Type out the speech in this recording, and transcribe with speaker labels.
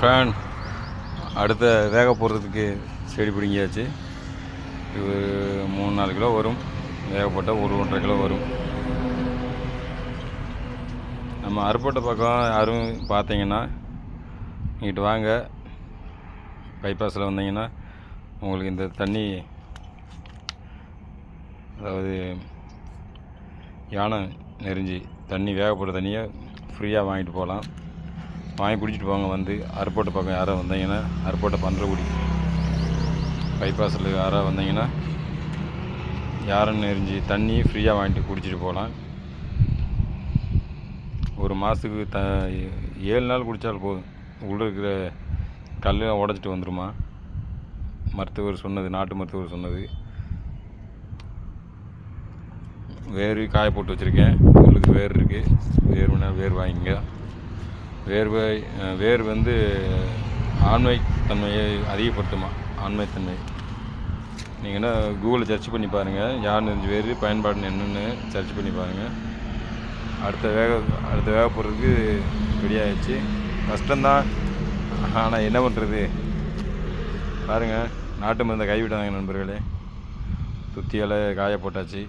Speaker 1: Fan அடுத்த வேக போடுறதுக்கு செடி பிடுங்கியாச்சு. இது மூணு நாலு கிலோ வரும். வேக போட்டால் ஒரு ஒன்றரை கிலோ வரும். நம்ம அருப்போட்டை பக்கம் யாரும் பார்த்தீங்கன்னா இங்கிட்டு வாங்க. பைபாஸில் வந்தீங்கன்னா உங்களுக்கு இந்த தண்ணி அதாவது யானை நெறிஞ்சி தண்ணி வேகப்படுற தண்ணியை ஃப்ரீயாக வாங்கிட்டு போகலாம். வாங்கி குடிச்சிட்டு போங்க வந்து அருப்போட்டை பக்கம் யாராவது வந்தீங்கன்னா அருப்போட்டை பன்றகுடி பைபாஸில் யாராவது வந்தீங்கன்னா யாருன்னு எரிஞ்சு தண்ணி ஃப்ரீயாக வாங்கிட்டு குடிச்சிட்டு போகலாம். ஒரு மாதத்துக்கு த ஏழு நாள் குடித்தால் போதும். உள்ளே இருக்கிற கல்லாம் உடச்சிட்டு வந்துருமா? மருத்துவர் சொன்னது நாட்டு மருத்துவர் சொன்னது. வேர் காய போட்டு வச்சுருக்கேன். உங்களுக்கு வேர் இருக்குது வேறு வேணால் வேர் வாங்கிங்க வேர்வை வேர் வந்து ஆண்மைத்தன்மையை அதிகப்படுத்துமா? ஆண்மைத்தன்மை. நீங்கள் என்ன கூகுளில் சர்ச் பண்ணி பாருங்கள் யார் நெஞ்சு வேர் பயன்பாடு என்னென்னு சர்ச் பண்ணி பாருங்கள் அடுத்த வேக அடுத்த வேக போடுறதுக்கு ரெடி கஷ்டம்தான். ஆனால் என்ன பண்ணுறது பாருங்கள் நாட்டு மருந்தை கைவிட்டாங்க நண்பர்களே. சுத்தியால் காய போட்டாச்சு.